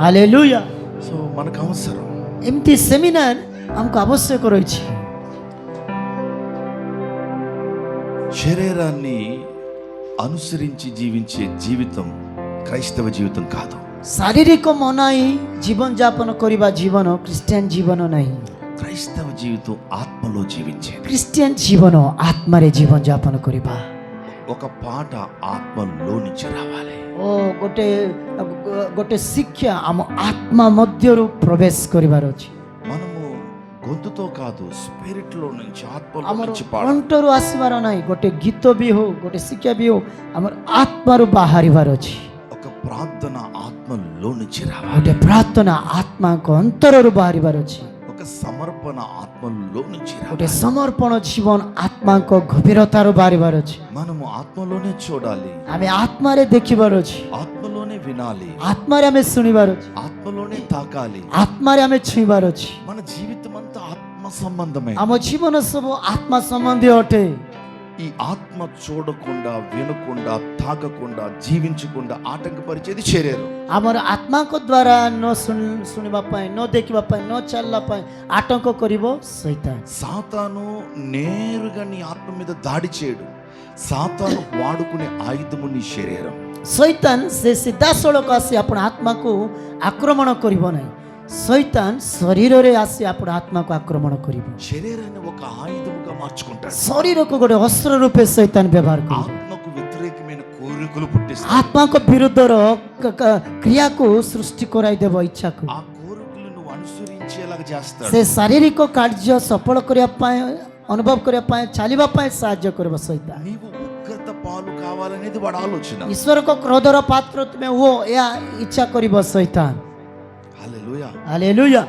Hallelujah so మనకు అవసరం ఎంటి సెమినార్ ఆమెకు ఆవశ్యక రয়েছে శరీరాన్ని అనుసరించి జీవించే జీవితం క్రైస్తవ జీవితం కాదు শারীরিক মনাই জীবনযাপন করিবা জীবন খ্রিস্টান জীবন নাই క్రైస్తవ జీవితం ఆత్మలో జీవించే খ্রিস্টান জীবন আত্মারে জীবনযাপন করিবা ఒక పాట ఆత్మలో నుంచి రావాలి ଓ ଗୋଟେ ଗୋଟେ ଶିକ୍ଷା ଆମ ଆତ୍ମା ମଧ୍ୟରୁ ପ୍ରବେଶ କରିବାର ଅଛି మనము గొంతుతో కాదు స్పిరిట్ లో నుంచి ఆత్మలో ଆମର నుంచి పాడాలి କଣ୍ଠରୁ ଆସିବାର ନାହିଁ ଗୋଟେ ଗୀତ ବି ହଉ ଗୋଟେ ଶିକ୍ଷା ବି ହଉ ଆମର ଆତ୍ମାରୁ ବାହାରିବାର ଅଛି ఒక ప్రార్థన ఆత్మలో నుంచి రావాలి ଗୋଟେ ପ୍ରାର୍ଥନା ଆତ୍ମାଙ୍କ ଅନ୍ତରରୁ ବାହାରିବାର ଅଛି ఒక సమర్పణ ఆత్మలో నుంచి ଗୋଟେ రావాలి ସମର୍ପଣ ଜୀବନ ଆତ୍ମାଙ୍କ ଗଭୀରତାରୁ ବାହାରିବାର ଅଛି మనము ఆత్మలోనే చూడాలి ଆମେ ଆତ୍ମାରେ ଦେଖିବାର ଅଛି ఆత్మలోనే వినాలి ଆତ୍ମାରେ ଆମେ ଶୁଣିବାର ଅଛି ఆత్మలోనే తాకాలి ଆତ୍ମାରେ ଆମେ ଛୁଇଁବାର ଅଛି మన జీవితం అంతా ఆత్మ సంబంధమే ଆମ ଜୀବନ ସବୁ ଆତ୍ମା ସମ୍ବନ୍ଧୀୟ ଅଟେ ఈ ఆత్మ చూడకుండా వినకుండా తాకకుండా జీవించకుండా ఆటంకపరిచేది శరీరం ଆମର ଆତ୍ମାଙ୍କ ଦ୍ୱାରା ନ ଶୁଣି- ଶୁଣିବା ପାଇଁ ନ ଦେଖିବା ପାଇଁ ନ ଚାଲିବା ପାଇଁ ଆଟଙ୍କ କରିବ ସୈତାନ సాతాను నేరుగా నీ ఆత్మ మీద దాడి చేయడు సాతాను వాడుకునే ఆయుధము నీ శరీరం ସୈତାନ ସେ ସିଧାସଳଖ ଆସି ଆପଣ ଆତ୍ମାକୁ ଆକ୍ରମଣ କରିବ ନାହିଁ సైతాన్ శరీరరే ఆసి అప్పుడు ఆత్మకు ఆక్రమణ కరిబ శరీరాన్ని ఒక ఆయుధముగా మార్చుకుంటాడు శరీరకు కూడా అస్త్ర రూపే సైతాన్ వ్యవహార ఆత్మకు వ్యతిరేకమైన కోరికలు పుట్టిస్తాడు ఆత్మకు విరుద్ధర క్రియకు సృష్టి కొరై దేవ ఇచ్ఛకు ఆ కోరికలు నువ్వు అనుసరించేలాగా చేస్తాడు సే శారీరక కార్య సఫల కరియా పై అనుభవ కరియా పై చాలివా పై సాహాଯ୍ୟ కరిబ సైతాన్ నీవు ఉగ్రత పాలు కావాలనేది వాడు ఆలోచన ఈశ్వరకు క్రోధర పాత్రత్వమే ఓ యా ఇచ్ఛా కరిబ సైతాన్ ସୈତାନ హల్లెలూయా ହାଲେଲୁୟା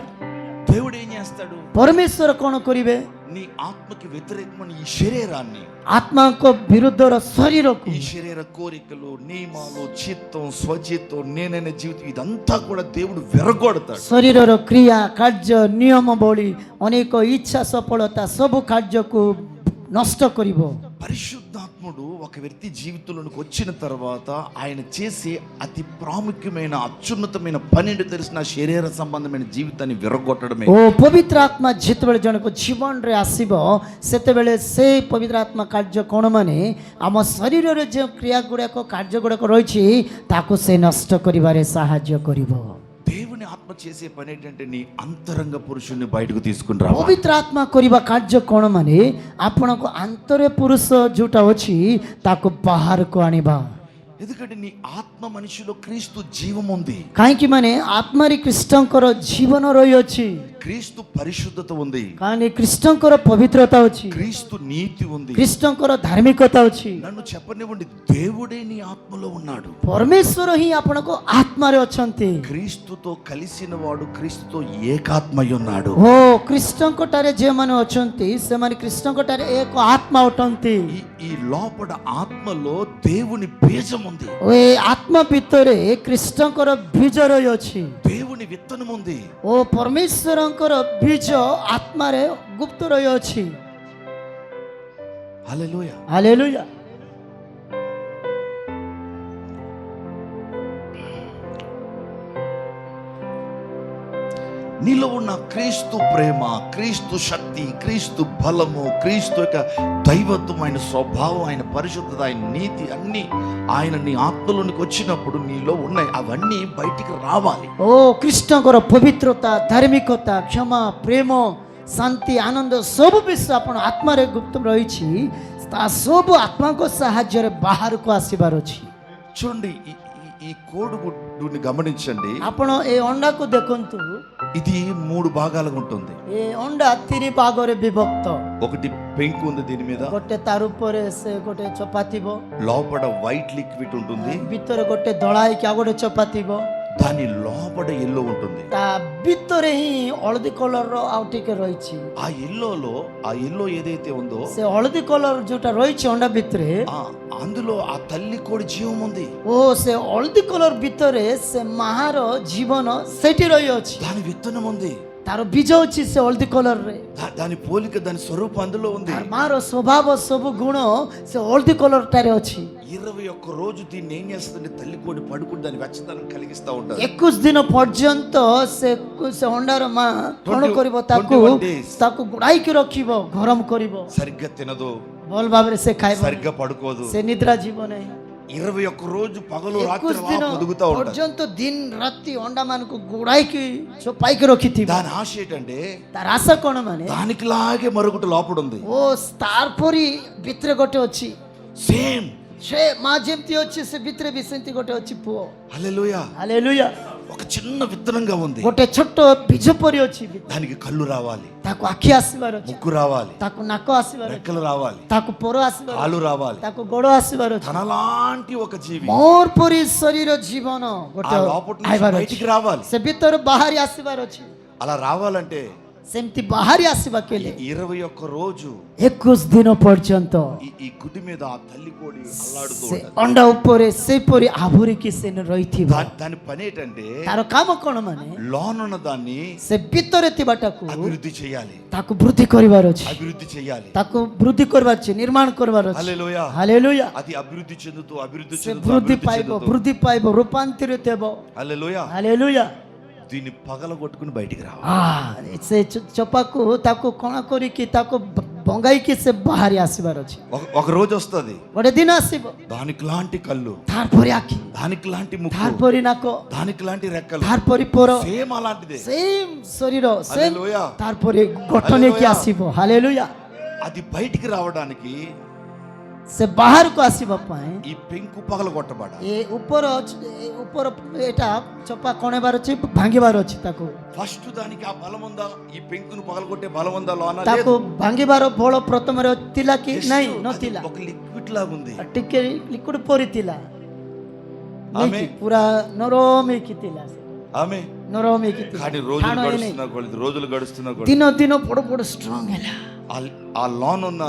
దేవుడు ఏం చేస్తాడు ପରମେଶ୍ୱର କ'ଣ କରିବେ నీ ఆత్మకి వ్యతిరేకమైన ఈ శరీరాన్ని ଆତ୍ମାଙ୍କ ବିରୁଦ୍ଧର ଶରୀରକୁ ఈ శరీర కోరికలు నియమాలు చిత్తం స్వచిత్తం నేనైన జీవితం ఇదంతా కూడా దేవుడు విరగొడతాడు ଶରୀରର କ୍ରିୟା କାର୍ଯ୍ୟ ନିୟମ ଭଳି ଅନେକ ଇଚ୍ଛା ସଫଳତା ସବୁ କାର୍ଯ୍ୟକୁ ନଷ୍ଟ କରିବ పరిశుద్ధాత్ముడు ఒక వ్యక్తి జీవితంలోనికి వచ్చిన తర్వాత ఆయన చేసే అతి ప్రాముఖ్యమైన అత్యున్నతమైన పన్నెండు తెలిసిన శరీర సంబంధమైన జీవితాన్ని విరగొట్టడమే ଓ ପବିତ୍ର ଆତ୍ମା ଯେତେବେଳେ ଜଣକ ଜୀବନରେ ଆସିବ ସେତେବେଳେ ସେ ପବିତ୍ର ଆତ୍ମା କାର୍ଯ୍ୟ କ'ଣ ମାନେ ଆମ ଶରୀରରେ ଯେଉଁ କ୍ରିୟା ଗୁଡ଼ାକ କାର୍ଯ୍ୟ ଗୁଡ଼ାକ ରହିଛି ତାକୁ ସେ ନଷ୍ଟ କରିବାରେ ସାହାଯ୍ୟ କରିବ దేవుని ఆత్మ చేసే పని ఏంటంటే నీ అంతరంగ పురుషుణ్ణి బయటకు తీసుకుంటా పవిత్రాత్మ కొరివ కార్యకోణం అని అప్పనకు అంతర పురుష జూట వచ్చి తాకు బహారుకు అనిబా. ఎందుకంటే నీ ఆత్మ మనిషిలో క్రీస్తు జీవం ఉంది కాంకి మనే ఆత్మరి క్రిస్టంకర జీవన రోయొచ్చి. క్రీస్తు పరిశుద్ధత ఉంది. కానీ క్రిస్టంకర పవిత్రత వచ్చి క్రీస్తు నీతి ఉంది. క్రిస్టంకర ధార్మికత వచ్చి నన్ను చెప్పనివ్వండి దేవుడే నీ ఆత్మలో ఉన్నాడు. పరమేశ్వర హి ఆపణకు ఆత్మరే వచ్చంతి. క్రీస్తుతో కలిసిన వాడు క్రీస్తుతో ఏకాత్మై ఉన్నాడు. ఓ క్రిస్టంకటరే జేమని వచ్చంతి సెమని క్రిస్టంకటరే ఏక ఆత్మ అవుతంతి ఈ లోపడ ఆత్మలో దేవుని బీజం ఉంది. ఓ ఆత్మ భితరే క్రిస్టంకర బీజ వచ్చి దేవుని దేవుని విత్తనం ఉంది ଓ ପରମେଶ୍ୱରଙ୍କର ବୀଜ ଆତ୍ମାରେ ଗୁପ୍ତ ରହିଅଛି హల్లెలూయ ହାଲେଲୁୟା నీలో ఉన్న క్రీస్తు ప్రేమ క్రీస్తు శక్తి క్రీస్తు బలము క్రీస్తు యొక్క దైవత్వం ఆయన స్వభావం ఆయన పరిశుద్ధత ఆయన నీతి అన్ని ఆయన నీ ఆత్మలోనికి వచ్చినప్పుడు నీలో ఉన్నాయి అవన్నీ బయటికి రావాలి ଓ ଖ୍ରୀଷ୍ଟଙ୍କର ପବିତ୍ରତା ଧାର୍ମିକତା କ୍ଷମା ପ୍ରେମ ଶାନ୍ତି ଆନନ୍ଦ ସବୁ ବିଷୟ ଆପଣ ଆତ୍ମାରେ ଗୁପ୍ତ ରହିଛି ତା ସବୁ ଆତ୍ମାଙ୍କ ସାହାଯ୍ୟରେ ବାହାରକୁ ଆସିବାର ଅଛି చూడండి ఈ- ఈ- ఈ కోడిగుడ్డుని గమనించండి ଆପଣ ଏ ଅଣ୍ଡାକୁ ଦେଖନ୍ତୁ ఇది మూడు భాగాలుగా ఉంటుంది ଏ ଅଣ୍ଡା ତିନି ଭାଗରେ ବିଭକ୍ତ ఒకటి పెంకు ఉంది దీని మీద ଗୋଟେ ତାର ଉପରେ ସେ ଗୋଟେ ଚପା ଥିବ లోపల వైట్ లిక్విడ్ ఉంటుంది ଭିତରେ ଗୋଟେ ଧଳା ହେଇକି ଆଉ ଗୋଟେ ଚପା ଥିବ దాని లోపల ఎల్లో ఉంటుంది ତା ଭିତରେ ହିଁ ହଳଦୀ କଲରର ଆଉ ଟିକେ ରହିଛି ఆ ఎల్లోలో ఆ ఎల్లో ఏదైతే ఉందో ସେ ହଳଦୀ କଲର ଯୋଉଟା ରହିଛି ଅଣ୍ଡା ଭିତରେ ఆ అందులో ఆ తల్లి కోడి జీవం ఉంది ଓ ସେ ହଳଦୀ କଲର ଭିତରେ ସେ ମାହାର ଜୀବନ ସେଠି ରହିଅଛି దాని విత్తనం ఉంది ତାର ବୀଜ ଅଛି ସେ ହଳଦୀ କଲରରେ దా- దాని పోలిక దాని స్వరూపం అందులో ఉంది ତାର ମାର ସ୍ୱଭାବ ସବୁ ଗୁଣ ସେ ହଳଦୀ କଲରଟାରେ ଅଛି ఇరవై ఒక్క రోజు దీన్ని ఏం చేస్తుంది తల్లి కోడి పడుకుని దాని వెచ్చదనం కలిగిస్తా ఉంటారు ଏକୋଇଶ ଦିନ ପର୍ଯ୍ୟନ୍ତ ସେ ସେ ଅଣ୍ଡାର ମା କ'ଣ Twenty- କରିବ ତାକୁ 21 days. ତାକୁ ଗୁଡ଼ାଇକି ରଖିବ ଗରମ କରିବ సరిగ్గా తినదు ଭଲ ଭାବରେ ସେ ଖାଇବ సరిగ్గా పడుకోదు ସେ ନିଦ୍ରା ଯିବ ନାହିଁ ఇరవై ఒక్క రోజు పగలు రాత్రి పొదుగుతా পর্যন্ত দিন রাত্রি অন্ডামানకు గుడాయికి సో పైకి రొక్కి దాని ఆశ ఏంటంటే దాని ఆశ కోణమని దానికి లాగే మరొకటి లోపడు ఉంది ఓ స్టార్పురి బిత్ర కొట్టి వచ్చి. సేమ్. షే మా జంతి వచ్చేసి బిత్ర బిసంతి కొట్టి వచ్చి పో. హల్లెలూయా. హల్లెలూయా. ఒక చిన్న విత్తనంగా ఉంది ଗୋଟେ ଛୋଟ ବୀଜ ପରି ଅଛି దానికి కళ్ళు రావాలి ତାକୁ ଆଖି ଆସିବାର ଅଛି ముక్కు రావాలి ତାକୁ ନାକ ଆସିବାର ଅଛି రెక్కలు రావాలి ତାକୁ ପର ଆସିବାର ଅଛି కాలు రావాలి ତାକୁ ଗୋଡ଼ ଆସିବାର ଅଛି తనలాంటి ఒక జీవి ମୋର ପରି ଶରୀର ଜୀବନ ఆ ଗୋଟେ లోపల నుంచి ଆଇବାର ଅଛି బయటికి రావాలి ସେ ଭିତରୁ ବାହାରି ଆସିବାର ଅଛି అలా రావాలంటే ସେମିତି ବାହାରି ଆସିବା କେଲେ ఇరవై ఒక్క రోజు ଏକୋଇଶ ଦିନ ପର୍ଯ୍ୟନ୍ତ ఈ ఈ గుడి మీద ఆ తల్లి కోడి అల్లాడుతూ ସେ ఉంటది ଅଣ୍ଡା ଉପରେ ସେପରି ଆଭୁରିକି ସେ ରହିଥିବ దా- దాని పని ఏంటంటే ତାର କାମ କ'ଣ ମାନେ లోనున్న దాన్ని ସେ ଭିତରେ ଥିବାଟାକୁ అభివృద్ధి చేయాలి ତାକୁ ବୃଦ୍ଧି କରିବାର ଅଛି అభివృద్ధి చేయాలి ତାକୁ ବୃଦ୍ଧି କରିବାର ଅଛି ନିର୍ମାଣ କରିବାର ଅଛି హల్లెలూయా ହାଲେଲୁୟା అది అభివృద్ధి చెందుతూ అభివృద్ధి ସେ చెందుతూ ବୃଦ୍ଧି అభివృద్ధి ପାଇବ చెందుతూ ବୃଦ୍ଧି ପାଇବ ରୂପାନ୍ତରିତ ହେବ హల్లెలూయా ହାଲେଲୁୟା దీన్ని పగలగొట్టుకుని బయటికి రావాలి. చొప్పకు తక్కువ కొనకొరికి తక్కువ బొంగైకి భారీ ఆశీర్వాదం వచ్చి ఒక రోజు వస్తుంది. ఒక దిన దానికి లాంటి కళ్ళు. తార్పొరి ఆకి దానికి లాంటి ముక్కు. తార్పొరి నాకు దానికి లాంటి రెక్కలు. తార్పొరి పోరో. సేమ్ అలాంటిది. సేమ్ శరీరం. సేమ్ తార్పొరి గొట్టనేకి ఆశీర్వాదం హల్లెలూయా. అది బయటికి రావడానికి से बाहर को आसी पाए ఈ పెంకు పగలగొట్టబడ ये ऊपर ऊपर एटा चपा कोणेबार अछि भांगिबार अछि ताको ఫస్ట్ దానికి ఆ బలం ఉందా ఈ పెంకును పగలగొట్టే బలం ఉందా లోన లేదు. ताको भांगिबार बोलो प्रथम रे तिला की Just नहीं नो అది तिला ఒక లిక్విడ్ లాగా ఉంది टिके लिक्विड पोरी तिला ఆమె नहीं पूरा नरोमी की तिला ఆమె नरोमी की तिला కానీ రోజులు గడుస్తున్న కొలది రోజులు గడుస్తున్న కొలది दिनो दिनो बड़ो बड़ो स्ट्रांग है ఆ- ఆ లోన్ ఉన్న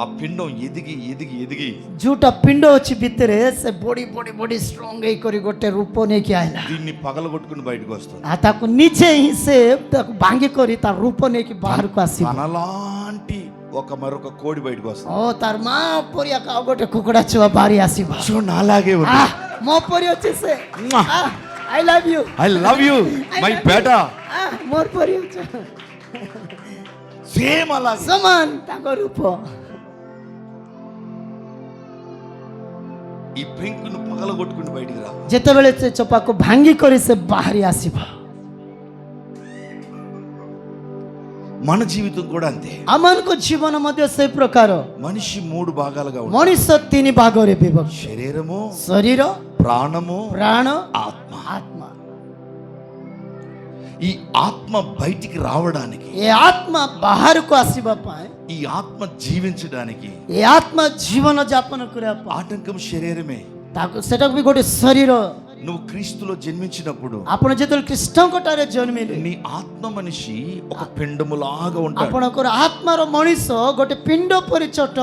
ఆ పిండం ఎదిగి ఎదిగి ఎదిగి. జూట పిండం వచ్చి బిత్తరే బొడి బొడి బొడి స్ట్రాంగ్ అయి కొరి కొట్టే రూపోనే ఆయన. దీన్ని పగల కొట్టుకుని బయటకు వస్తుంది. ఆ తాకు నిజే హిసే తకు బాంగి కొరి తా రూపోనేకి బాహరకు వస్తుంది. తనలాంటి ఒక మరొక కోడి బయటకు వస్తుంది. ఓ తర్మా పొరి కాగొట్టే కుకుడచ్చు భారీ ఆసి చూడండి అలాగే మో పొరి వచ్చేసే I love you I love you my బేటా మోర్ పొరి సేమ్ అలా సమాన్ తగ రూపం. ఈ ব্যাংকগুলো পাগলাগোটগুলো বাইরে রা যেতবেলে সে চোপাকু ভাঙ্গি করে সে మన జీవితం కూడా అంతే. అమన్కు జీవన మధ్య సే ప్రకార మనిషి మూడు భాగాలుగా మనిషి తిని శరీరము శరీరం ప్రాణము ఆత్మ. ఆత్మ. ఈ ఆత్మ బయటికి రావడానికి ఏ ఆత్మ బహారుకు ఆసిబప్ప ఈ ఆత్మ జీవించడానికి ఏ ఆత్మ జీవన జాపన కురప్ప ఆటంకం శరీరమే. తాకు సెటకు కూడా శరీరం. నువ్వు క్రీస్తులో జన్మించినప్పుడు అప్పుడు చేతులు క్రిస్టం కొట్టారే జన్మి నీ ఆత్మ మనిషి ఒక పిండములాగా ఉంటాడు. అప్పుడు ఒక ఆత్మర మనిషి గొట్టే పిండ పొరి చొట్ట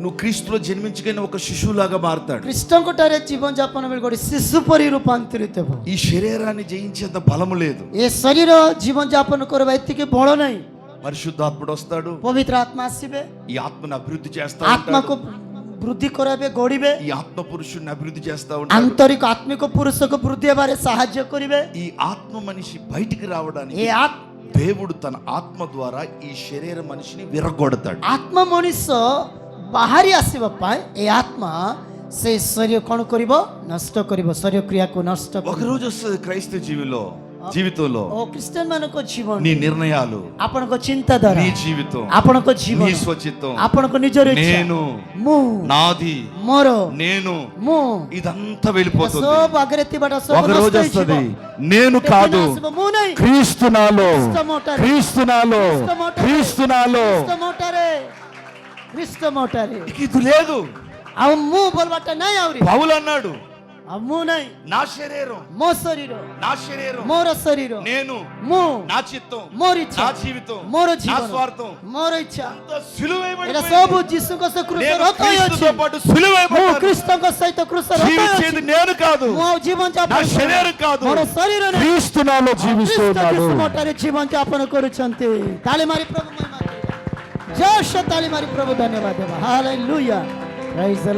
నువ్వు క్రీస్తులో జన్మించిన ఒక శిశువులాగా మారుతాడు. క్రిస్టంకుటారే జీవన జాపన వెళ్ళి శిశు పరి రూపాంతరిత ఈ శరీరాన్ని జయించేంత బలము లేదు. ఏ శరీర జీవన జాపన కొర వ్యక్తికి పరిశుద్ధ పరిశుద్ధాత్ముడు వస్తాడు. పవిత్ర ఆత్మ ఆసిబే ఈ ఆత్మను అభివృద్ధి చేస్తా ఆత్మకు వృద్ధి కొరవే గోడివే. ఈ ఆత్మ పురుషుని అభివృద్ధి చేస్తా ఉంటా ఆంతరిక ఆత్మిక పురుషకు వృద్ధి వారే సహాయ కొరివే. ఈ ఆత్మ మనిషి బయటికి రావడానికి ఏ ఆత్మ దేవుడు తన ఆత్మ ద్వారా ఈ శరీర మనిషిని విరగొడతాడు. ఆత్మ మనిషి ବାହାରି ଆସିବା ପାଇଁ ଏ ଆତ୍ମା ସେ ଶରୀର କ'ଣ କରିବ ନଷ୍ଟ କରିବ ଶରୀର କ୍ରିୟାକୁ ନଷ୍ଟ ఒక କରିବ రోజు వస్తుంది క్రైస్తవ జీవిలో జీవితంలో ଓ ଖ୍ରୀଷ୍ଟିଆନ ମାନଙ୍କ ଜୀବନ నీ నిర్ణయాలు ଆପଣଙ୍କ ଚିନ୍ତାଧାରା నీ జీవితం ଆପଣଙ୍କ ଜୀବନ నీ స్వచిత్తం ଆପଣଙ୍କ ନିଜର ଇଚ୍ଛା నేను ମୁଁ నాది ମୋର నేను ମୁଁ ఇదంతా వెళ్ళిపోతుంది ସବୁ ଆଗରେ ଥିବାଟା ସବୁ ఒక రోజు ନଷ୍ଟ వస్తుంది ହେଇଯିବ నేను ଗୋଟେ కాదు ଦିନ ଆସିବ, ମୁଁ ନାହିଁ క్రీస్తు నాలో ଖ୍ରୀଷ୍ଟ ମୋଟାରେ క్రీస్తు నాలో ଖ୍ରୀଷ୍ଟ ମୋଟାରେ క్రీస్తు నాలో ಕ್ರಿಸ್ತ ಮೋಟಾರಿ ಇದು లేదు. అమ్ము బొలబట్టనాయ్ అవరి పౌలు అన్నాడు. అమ్మునై నా శరీరం. మో శరీరం. నా శరీరం. మోర శరీరం. నేను. మూ. నా చిత్తం. మోరి నా జీవితం. మోర జీవనం నా స్వార్థం. మోర ఇచ్చ సిలువైబడి ఇలా సోబు జిస్సు కోసం క్రూస రోతాయి వచ్చి. పాటు సిలువైబడి మూ క్రీస్తు కోసం సైతం క్రూస రోతాయి జీవించేది నేను కాదు. మో జీవన యాపన నా శరీరం కాదు. మోర శరీరం క్రీస్తు నాలో క్రీస్తు మోటారి కొరుచంతి మరి ప్రభు శేషతాలి మరి ప్రభు ధన్యవాదాలు హాలూయ ప్రైజ్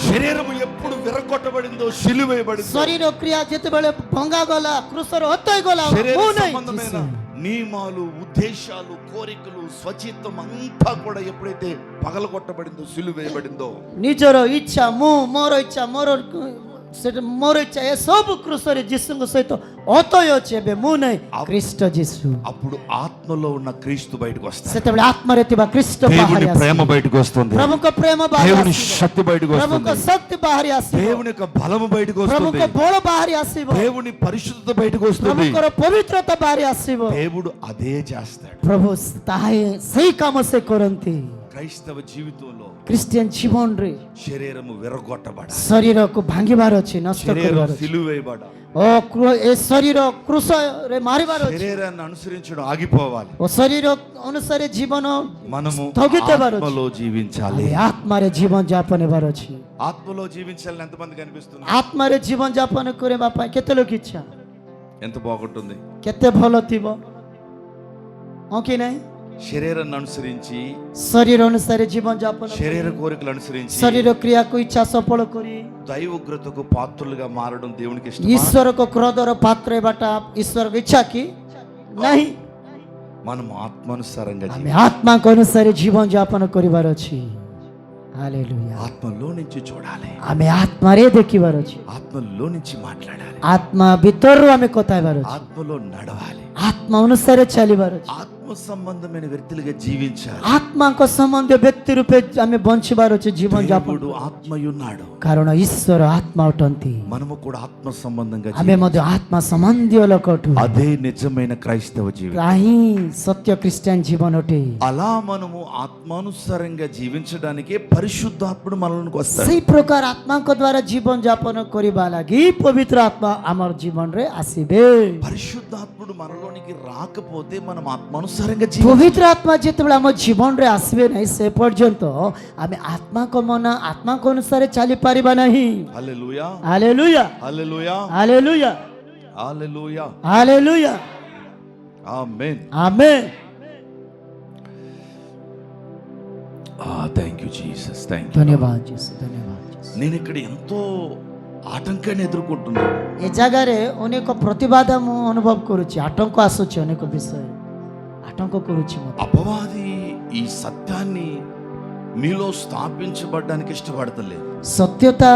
శరీరము ఎప్పుడు విరగొట్టబడిందో సిలువేయబడి శరీర క్రియ జతబడే భంగాగోల కృసరు ఒత్తైగోల నియమాలు ఉద్దేశాలు కోరికలు స్వచిత్వం అంతా కూడా ఎప్పుడైతే పగలగొట్టబడిందో సిలువేయబడిందో నిజరో ఇచ్చా మూ మోరో ఇచ్చా మోరో c'est mourut et sobu Christo et Jésus nous c'est otoyo chebe munai Christo Jésus అప్పుడు ఆత్మలో ఉన్న క్రీస్తు బయటకు వస్తాడు. సెటబుల్ ఆత్మరతిబ క్రీస్తు దేవుని ప్రేమ బయటకు వస్తుంది. ప్రముఖ ప్రేమ దేవుని శక్తి బయటకు వస్తుంది. ప్రముఖ శక్తి బహరి ఆసి దేవుని యొక్క బలము బయటకు వస్తుంది. ప్రముఖ బల బహరి ఆసి దేవుని పరిశుద్ధత బయటకు వస్తుంది. ప్రముఖ పవిత్రత బహరి ఆసి దేవుడు అదే చేస్తాడు. ప్రభు స్థాయి సై కామసే కొరంతి. క్రైస్తవ జీవితంలో క్రిస్టియన్ జీవనరే శరీరము విరగొట్టబడ శరీరకు భాంగిబార వచ్చి నష్ట సిలువేయబడ ఓ ఏ శరీర క్రూసరే మారిబార శరీరాన్ని అనుసరించడం ఆగిపోవాలి ఓ శరీర అనుసరే జీవన మనము ఆత్మలో జీవించాలి ఆత్మరే జీవన యాపన వచ్చి ఆత్మలో జీవించాలని ఎంతమంది కనిపిస్తుంది ఆత్మరే జీవన జాపన కురే బాపా కెత్తలోకి ఇచ్చా ఎంత బాగుంటుంది కెత్తే భలో తీబో ఓకేనా శరీరాన్ని అనుసరించి శరీరానుసారి జీవన జాపన శరీర కోరికలు అనుసరించి శరీర క్రియకు ఇచ్చా సఫల కోరి. దైవ ఉగ్రతకు పాత్రలుగా మారడం దేవునికి ఇష్టం ఈశ్వరకు క్రోధర పాత్ర బట ఈశ్వరకు ఇచ్చాకి? నహి. మనం ఆత్మానుసారంగా ఆత్మకు అనుసారి జీవన జాపన కొరివారు వచ్చి ఆత్మలో నుంచి చూడాలి. ఆమె ఆత్మరే దెక్కివారు వచ్చి ఆత్మలో నుంచి మాట్లాడాలి. ఆత్మ బిత్తరు ఆమె కొత్త ఆత్మలో నడవాలి. ఆత్మ అనుసారే చలివారు ఆత్మ ಆತ್ಮ ಸಂಬಂಧమైన ವ್ಯಕ್ತಿಗಳಿಗೆ సంబంధ వ్యక్తి రూపే ఆమె బంచి వారు ಬಂಚಿಬಾರೊచ్చు జీవన జాపడు ఆత్మయున్నాడు. కారణం ఈశ్వరు ఆత్మ ఉటంతి మనము కూడా ఆత్మ సంబంధంగా ఆమె మధ్య ఆత్మ సంబంధిలకటు అదే నిజమైన క్రైస్తవ జీవితం. రాహి సత్య క్రిస్టియన్ జీవనటి అలా మనము ఆత్మానుసారంగా జీవించడానికి పరిశుద్ధాత్ముడు మనలోనికి వస్తాడు. ఈ ప్రకారం ఆత్మక ద్వారా జీవన జాపన కొరిబా పవిత్ర ఆత్మ అమర్ జీవన రే ఆసిబే పరిశుద్ధాత్ముడు మనలోనికి రాకపోతే మనం ఆత్మను జీవి ପବିତ୍ର ଆତ୍ମା ଯେତେବେଳେ ଆମ ଜୀବନରେ ଆସିବେ ନାହିଁ ସେ ପର୍ଯ୍ୟନ୍ତ ଆମେ ଆତ୍ମାଙ୍କ ମନ ଆତ୍ମାଙ୍କ ଅନୁସାରେ ଚାଲିପାରିବା ନାହିଁ hallelujah hallelujah hallelujah hallelujah hallelujah hallelujah amen ଆମେ థ్యాంక్ యూ జీసస్ థ్యాంక్ ଧନ୍ୟବାଦ ଯୀଶୁ ଧନ୍ୟବାଦ ଯୀଶୁ। నేను ఇక్కడ ఎంతో ఆటంకాన్ని ఎదుర్కొంటున్నాను ଏ ଜାଗାରେ ଅନେକ ପ୍ରତିବାଦ ମୁଁ ଅନୁଭବ କରୁଛି ଆତଙ୍କ ଆସୁଛି ଅନେକ ବିଷୟ ଆତଙ୍କ କରୁଛି ମୋତେ అపవాది ఈ సత్యాన్ని మీలో స్థాపించబడ్డానికి ఇష్టపడతలేదు ସତ୍ୟତା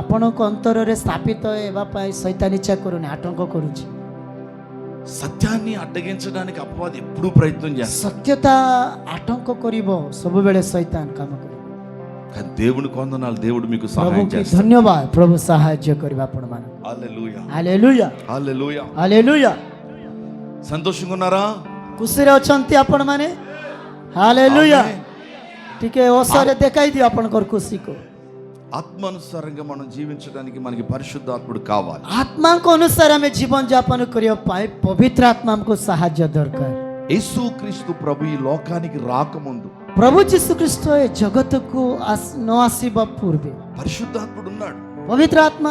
ଆପଣଙ୍କ ଅନ୍ତରରେ ସ୍ଥାପିତ ହେବା ପାଇଁ ସୈତାନ ଇଚ୍ଛା କରୁନି ଆତଙ୍କ କରୁଛି సత్యాన్ని అడ్డగించడానికి అపవాది ఎప్పుడూ ప్రయత్నం చేస్తాడు ସତ୍ୟତା ଆତଙ୍କ କରିବ ସବୁବେଳେ ସୈତାନ କାମ କରିବ కానీ దేవుని కొందనాలు దేవుడు మీకు సహాయం ପ୍ରଭୁଙ୍କୁ చేస్తాడు ଧନ୍ୟବାଦ ପ୍ରଭୁ ସାହାଯ୍ୟ କରିବା ଆପଣମାନଙ୍କୁ హల్లెలూయా ହାଲେଲୁୟା హల్లెలూయా ହାଲେଲୁୟା సంతోషంగా ఉన్నారా ଖୁସିରେ ଅଛନ୍ତି ଆପଣମାନେ ହାଲେଲୁୟା ఆమేన్. ଟିକେ ଓଷରେ ଦେଖାଇ ଦିଅ ଆପଣଙ୍କର ଖୁସିକୁ ఆత్మానుసారంగా మనం జీవించడానికి మనకి పరిశుద్ధాత్ముడు కావాలి ଆତ୍ମାଙ୍କ ଅନୁସାରେ ଆମେ ଜୀବନ ଯାପନ କରିବା ପାଇଁ ପବିତ୍ର ଆତ୍ମା ଆମକୁ ସାହାଯ୍ୟ ଦରକାର యేసు క్రీస్తు ప్రభు ఈ లోకానికి రాకముందు ପ୍ରଭୁ ଯୀଶୁ ଖ୍ରୀଷ୍ଟ ଏ ଜଗତକୁ ଆସ- ନ ଆସିବା ପୂର୍ବେ పరిశుద్ధాత్ముడు ఉన్నాడు ପବିତ୍ର ଆତ୍ମା